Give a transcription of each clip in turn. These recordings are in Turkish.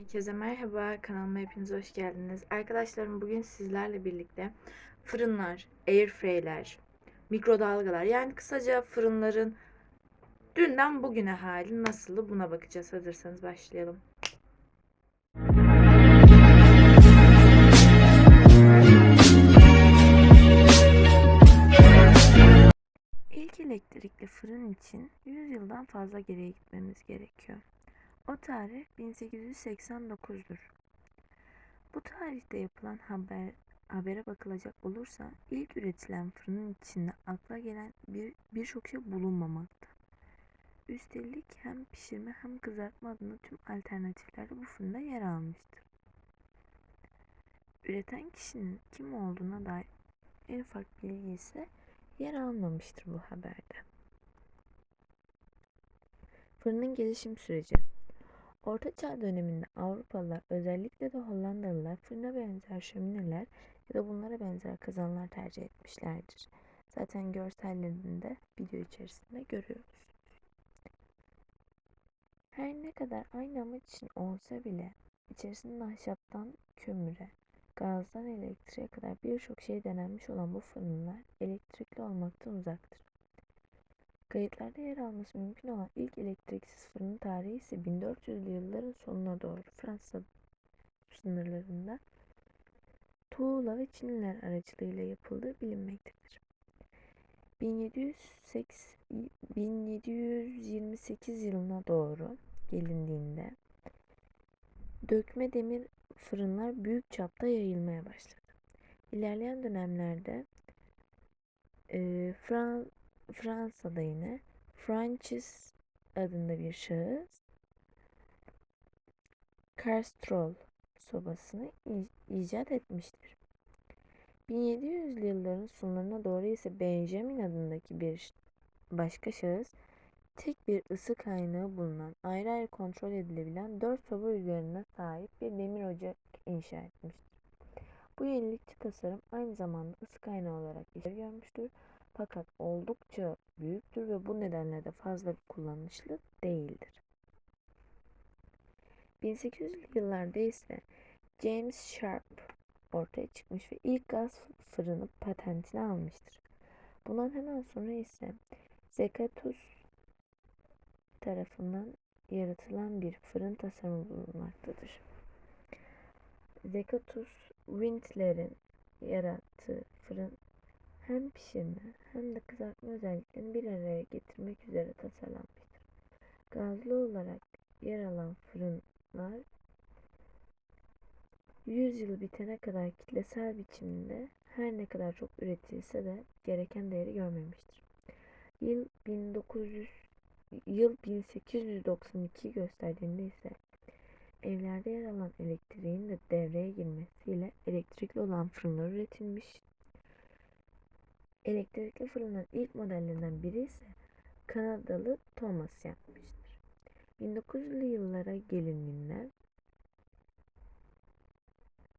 Herkese merhaba, kanalıma hepiniz hoş geldiniz. Arkadaşlarım bugün sizlerle birlikte fırınlar, airfryer'ler, mikrodalgalar yani kısaca fırınların dünden bugüne hali nasılı buna bakacağız. Hazırsanız başlayalım. İlk elektrikli fırın için 100 yıldan fazla geriye gitmemiz gerekiyor. O tarih 1889'dur. Bu tarihte yapılan haber habere bakılacak olursa ilk üretilen fırının içinde akla gelen bir birçok şey bulunmamakta. Üstelik hem pişirme hem kızartma adına tüm alternatifler de bu fırında yer almıştır. Üreten kişinin kim olduğuna dair en ufak bilgi ise yer almamıştır bu haberde. Fırının gelişim süreci Orta Çağ döneminde Avrupalılar özellikle de Hollandalılar fırına benzer şömineler ya da bunlara benzer kazanlar tercih etmişlerdir. Zaten görsellerini de video içerisinde görüyoruz. Her ne kadar aynı amaç için olsa bile içerisinde ahşaptan kömüre, gazdan elektriğe kadar birçok şey denenmiş olan bu fırınlar elektrikli olmaktan uzaktır. Kayıtlarda yer alması mümkün olan ilk elektriksiz fırının tarihi ise 1400'lü yılların sonuna doğru Fransa sınırlarında Tuğla ve Çinliler aracılığıyla yapıldığı bilinmektedir. 1708, 1728 yılına doğru gelindiğinde dökme demir fırınlar büyük çapta yayılmaya başladı. İlerleyen dönemlerde e, Frans Fransa'da yine Francis adında bir şahıs Castrol sobasını icat etmiştir. 1700'lü yılların sonlarına doğru ise Benjamin adındaki bir başka şahıs tek bir ısı kaynağı bulunan, ayrı ayrı kontrol edilebilen dört soba üzerine sahip bir demir ocak inşa etmiştir. Bu yenilikçi tasarım aynı zamanda ısı kaynağı olarak işlev görmüştür fakat oldukça büyüktür ve bu nedenle de fazla kullanışlı değildir. 1800'lü yıllarda ise James Sharp ortaya çıkmış ve ilk gaz fırını patentini almıştır. Bundan hemen sonra ise Zekatus tarafından yaratılan bir fırın tasarımı bulunmaktadır. Zekatus Windler'in yarattığı fırın hem pişirme hem de kızartma özelliklerini bir araya getirmek üzere tasarlanmıştır. Gazlı olarak yer alan fırınlar 100 yıl bitene kadar kitlesel biçimde her ne kadar çok üretilse de gereken değeri görmemiştir. Yıl 1900 yıl 1892 gösterdiğinde ise evlerde yer alan elektriğin de devreye girmesiyle elektrikli olan fırınlar üretilmiş Elektrikli fırının ilk modellerinden biri ise Kanadalı Thomas yapmıştır. 1900'lü yıllara gelindiğinde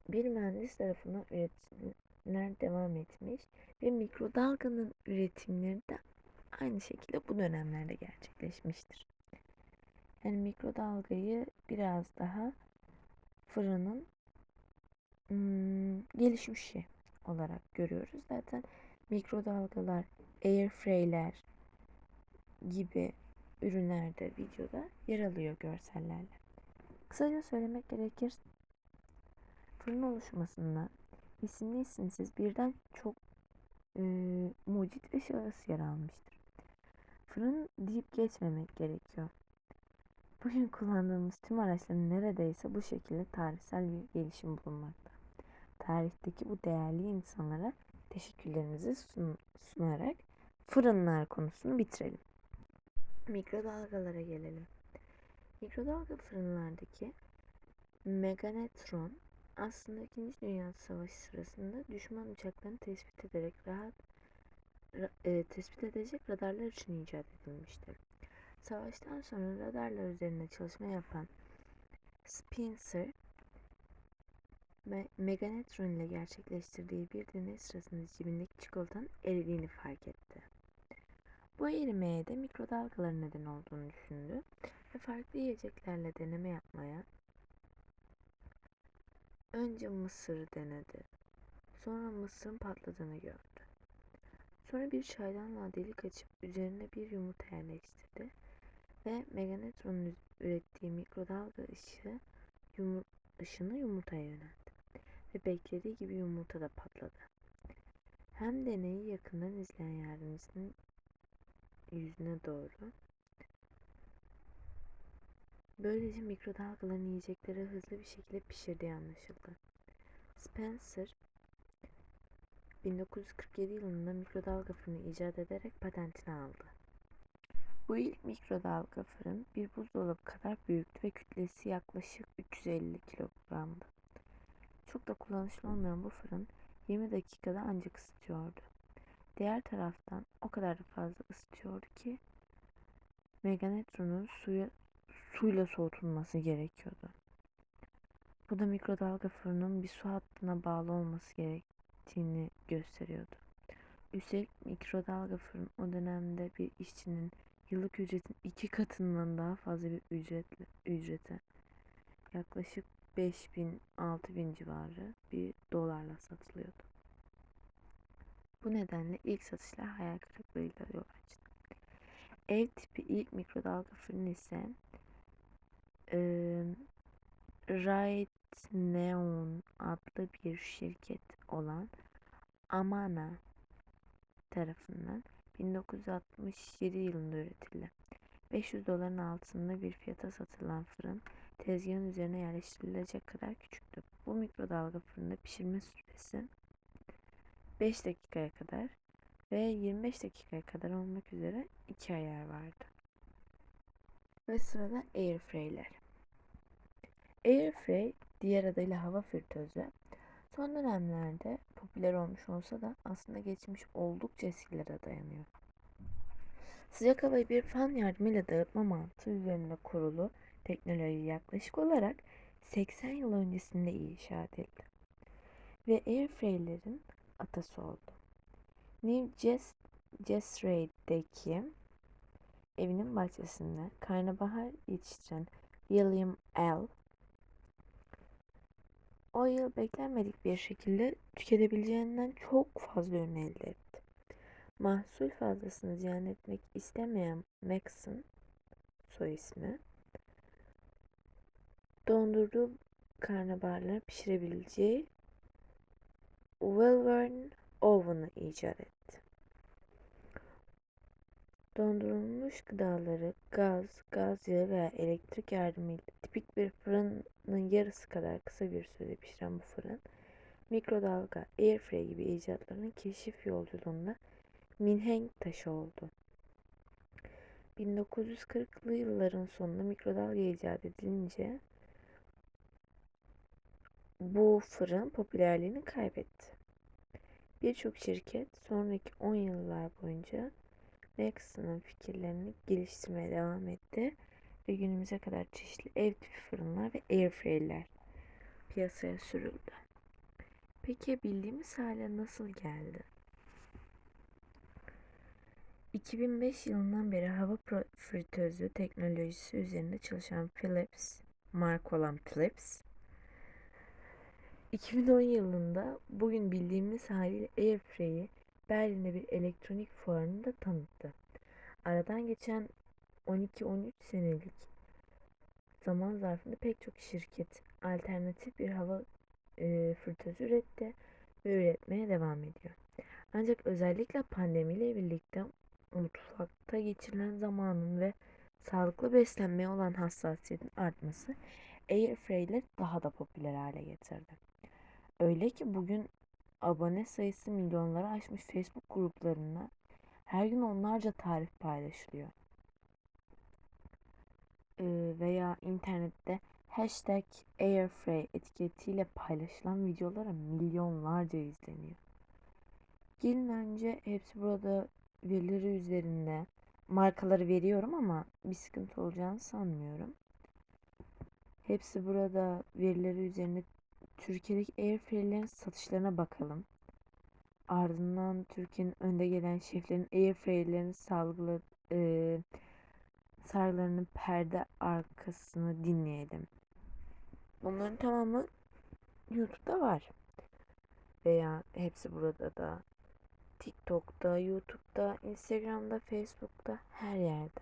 bir mühendis tarafından üretimler devam etmiş ve mikrodalganın üretimleri de aynı şekilde bu dönemlerde gerçekleşmiştir. Yani mikrodalgayı biraz daha fırının hmm, gelişmişi olarak görüyoruz. Zaten mikrodalgalar, airfryer'ler gibi ürünlerde videoda yer alıyor görsellerle. Kısaca söylemek gerekir fırın oluşmasında isimli isimsiz birden çok e, mucit ve şahıs yer almıştır. Fırın deyip geçmemek gerekiyor. Bugün kullandığımız tüm araçların neredeyse bu şekilde tarihsel bir gelişim bulunmakta. Tarihteki bu değerli insanlara teşekkürlerimizi sun sunarak fırınlar konusunu bitirelim. Mikrodalgalara gelelim. Mikrodalga fırınlardaki meganetron aslında 2. Dünya Savaşı sırasında düşman uçaklarını tespit ederek rahat e, tespit edecek radarlar için icat edilmiştir. Savaştan sonra radarlar üzerinde çalışma yapan Spencer Me Meganetron ile gerçekleştirdiği bir deney sırasında cebindeki çikolatanın eridiğini fark etti. Bu erimeye de mikrodalgaların neden olduğunu düşündü ve farklı yiyeceklerle deneme yapmaya önce Mısır'ı denedi. Sonra Mısır'ın patladığını gördü. Sonra bir çaydanlığa delik açıp üzerine bir yumurta yerleştirdi ve Meganetron'un ürettiği mikrodalga ışığı yumur ışını yumurtaya yöneltti ve beklediği gibi yumurta da patladı. Hem deneyi yakından izleyen yardımcısının yüzüne doğru Böylece mikrodalgaların yiyecekleri hızlı bir şekilde pişirdiği anlaşıldı. Spencer 1947 yılında mikrodalga fırını icat ederek patentini aldı. Bu ilk mikrodalga fırın bir buzdolabı kadar büyüktü ve kütlesi yaklaşık 350 kilogramdı. Çok da kullanışlı olmayan bu fırın 20 dakikada ancak ısıtıyordu. Diğer taraftan o kadar da fazla ısıtıyordu ki Meganetron'un suya suyla soğutulması gerekiyordu. Bu da mikrodalga fırının bir su hattına bağlı olması gerektiğini gösteriyordu. Üstelik mikrodalga fırın o dönemde bir işçinin yıllık ücretin iki katından daha fazla bir ücretle, ücrete yaklaşık 5000-6000 civarı bir dolarla satılıyordu. Bu nedenle ilk satışlar hayal kırıklığıyla yol açtı. Ev tipi ilk mikrodalga fırın ise e, Right Neon adlı bir şirket olan Amana tarafından 1967 yılında üretildi. 500 doların altında bir fiyata satılan fırın tezgahın üzerine yerleştirilecek kadar küçüktü. Bu mikrodalga fırında pişirme süresi 5 dakikaya kadar ve 25 dakikaya kadar olmak üzere iki ayar vardı. Ve sırada airfryer'ler. Airfryer diğer adıyla hava fritözü son dönemlerde popüler olmuş olsa da aslında geçmiş oldukça eskilere dayanıyor. Sıcak havayı bir fan yardımıyla dağıtma mantığı üzerinde kurulu teknoloji yaklaşık olarak 80 yıl öncesinde inşa edildi. Ve airfryer'lerin atası oldu. New Jersey'deki evinin bahçesinde karnabahar yetiştiren William L. O yıl beklenmedik bir şekilde tüketebileceğinden çok fazla ürün elde etti. Mahsul fazlasını ziyan etmek istemeyen Max'ın soy ismi dondurduğu karnabaharları pişirebileceği Welvern Oven'ı icat etti. Dondurulmuş gıdaları gaz, gaz yağı veya elektrik yardımıyla tipik bir fırının yarısı kadar kısa bir sürede pişiren bu fırın, mikrodalga, airfryer gibi icatların keşif yolculuğunda minhenk taşı oldu. 1940'lı yılların sonunda mikrodalga icat edilince bu fırın popülerliğini kaybetti. Birçok şirket sonraki 10 yıllar boyunca Maxon'un fikirlerini geliştirmeye devam etti ve günümüze kadar çeşitli ev tipi fırınlar ve airfryer'ler piyasaya sürüldü. Peki bildiğimiz hale nasıl geldi? 2005 yılından beri hava fritözü teknolojisi üzerinde çalışan Philips, marka olan Philips, 2010 yılında bugün bildiğimiz haliyle Airfryer'i Berlin'de bir elektronik fuarında tanıttı. Aradan geçen 12-13 senelik zaman zarfında pek çok şirket alternatif bir hava e, fırtası üretti ve üretmeye devam ediyor. Ancak özellikle pandemiyle birlikte mutfakta geçirilen zamanın ve sağlıklı beslenmeye olan hassasiyetin artması airfryer'leri daha da popüler hale getirdi. Öyle ki bugün abone sayısı milyonları aşmış Facebook gruplarında her gün onlarca tarif paylaşılıyor. Ee, veya internette hashtag airfryer etiketiyle paylaşılan videolara milyonlarca izleniyor. Gelin önce hepsi burada verileri üzerinde markaları veriyorum ama bir sıkıntı olacağını sanmıyorum. Hepsi burada verileri üzerinde Türkiye'deki airfryer'lerin satışlarına bakalım. Ardından Türkiye'nin önde gelen şeflerin airfryer'lerin salgılı e, sargılarının perde arkasını dinleyelim. Bunların tamamı YouTube'da var. Veya hepsi burada da TikTok'ta, YouTube'da, Instagram'da, Facebook'ta her yerde.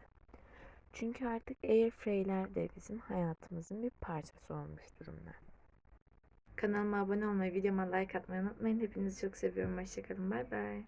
Çünkü artık Airfry'ler de bizim hayatımızın bir parçası olmuş durumda. Kanalıma abone olmayı, videoma like atmayı unutmayın. Hepinizi çok seviyorum. Hoşçakalın. Bay bay.